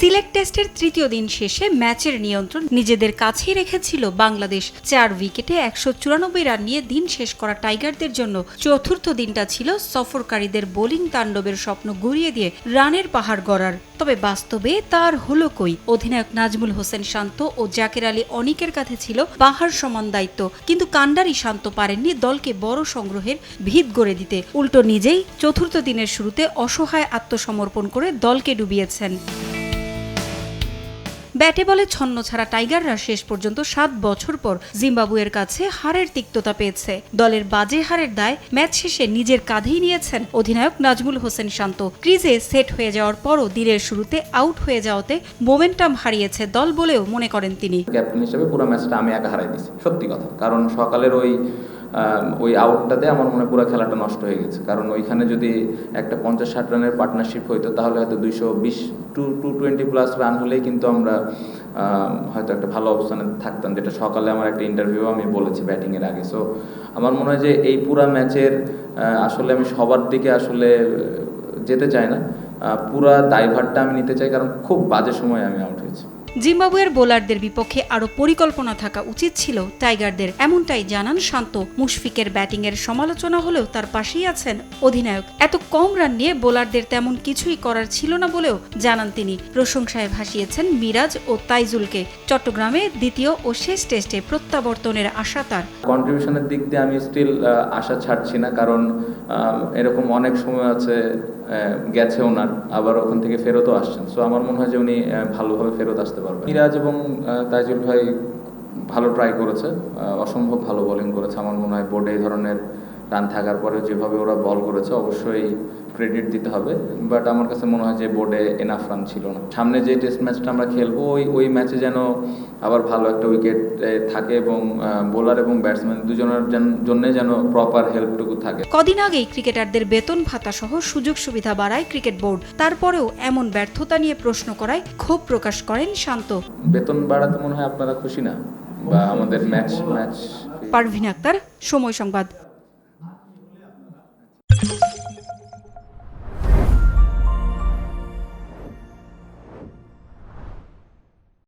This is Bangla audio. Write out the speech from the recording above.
সিলেক্ট টেস্টের তৃতীয় দিন শেষে ম্যাচের নিয়ন্ত্রণ নিজেদের কাছেই রেখেছিল বাংলাদেশ। চার উইকেটে একশো চুরানব্বই রান নিয়ে দিন শেষ করা টাইগারদের জন্য চতুর্থ দিনটা ছিল সফরকারীদের বোলিং তাণ্ডবের স্বপ্ন গুড়িয়ে দিয়ে রানের পাহাড় গড়ার। তবে বাস্তবে তার হলো কই? অধিনায়ক নাজমুল হোসেন শান্ত ও জাকের আলী অনিকের কাছে ছিল পাহাড় সমান দায়িত্ব। কিন্তু কান্ডারি শান্ত পারেননি দলকে বড় সংগ্রহের ভিত গড়ে দিতে। উল্টো নিজেই চতুর্থ দিনের শুরুতে অসহায় আত্মসমর্পণ করে দলকে ডুবিয়েছেন। ব্যাটে বলে ছন্ন ছাড়া টাইগাররা শেষ পর্যন্ত সাত বছর পর জিম্বাবুয়ের কাছে হারের তিক্ততা পেয়েছে। দলের বাজে হারের দায় ম্যাচ শেষে নিজের কাঁধেই নিয়েছেন অধিনায়ক নাজমুল হোসেন শান্ত। ক্রিজে সেট হয়ে যাওয়ার পরও দিনের শুরুতে আউট হয়ে যাওয়াতে মোমেন্টাম হারিয়েছে দল বলেও মনে করেন তিনি। ক্যাপ্টেন হিসেবে পুরো ম্যাচটা আমি একা হারাই দিছি সত্যি কথা। কারণ সকালের ওই ওই আউটটাতে আমার মনে পুরো খেলাটা নষ্ট হয়ে গেছে। কারণ ওইখানে যদি একটা পঞ্চাশ ষাট রানের পার্টনারশিপ হইতো, তাহলে হয়তো দুইশো বিশ two two twenty plus run হলেই কিন্তু আমরা হয়তো একটা ভালো অবস্থানে থাকতাম। যেটা সকালে আমার একটা ইন্টারভিউ আমি বলেছি ব্যাটিংয়ের আগে। সো আমার মনে হয় যে এই পুরা ম্যাচের আসলে আমি সবার দিকে আসলে যেতে চাই না। পুরা দায়ভারটা আমি নিতে চাই, কারণ খুব বাজে সময় আমি আউট হয়েছি। জিম্বাবুয়ের বোলারদের বিপক্ষে আরও পরিকল্পনা থাকা উচিত ছিল টাইগারদের। এমনটাই জানান শান্ত। মুশফিকের ব্যাটিংয়ের সমালোচনা হলেও তার পাশেই আছেন অধিনায়ক। এত কম রান নিয়ে বোলারদের তেমন কিছুই করার ছিল না বলেও জানান তিনি। প্রশংসায় ভাসিয়েছেন মিরাজ ও তাইজুলকে। চট্টগ্রামে দ্বিতীয় ও শেষ টেস্টে প্রত্যাবর্তনের আশা তার। কন্ট্রিবিউশনের দিক দিয়ে আমি স্টিল আশা ছাড়ছি না কারণ এরকম অনেক সময় আছে গেছে ওনার আবার ওখান থেকে ফেরতও আসছেন। সো আমার মনে হয় যে উনি ভালোভাবে ফেরত আসতে পারবেন। ইরাজ এবং তাইজুল ভাই ভালো ট্রাই করেছে অসম্ভব ভালো বোলিং করেছে। আমার মনে হয় বোর্ডে এই ধরনের রান থাকার পরে যেভাবে ওরা বল করেছে অবশ্যই ক্রেডিট দিতে হবে। বাট আমার কাছে মনে হয় যে বোর্ডে এনাফ রান ছিল না। সামনে যে টেস্ট ম্যাচটা আমরা খেলব ওই ওই ম্যাচে যেন আবার ভালো একটা উইকেট থাকে এবং বোলার এবং ব্যাটসম্যান দুজনের জন্য যেন প্রপার হেল্পটুকু থাকে। কদিন আগেই ক্রিকেটারদের বেতন ভাতা সহ সুযোগ সুবিধা বাড়ায় ক্রিকেট বোর্ড তারপরেও এমন ব্যর্থতা নিয়ে প্রশ্ন করায় ক্ষোভ প্রকাশ করেন শান্ত। বেতন বাড়াতে মনে হয় আপনারা খুশি না? বা আমাদের ম্যাচ ম্যাচ পারভিন আক্তার সময় সংবাদ।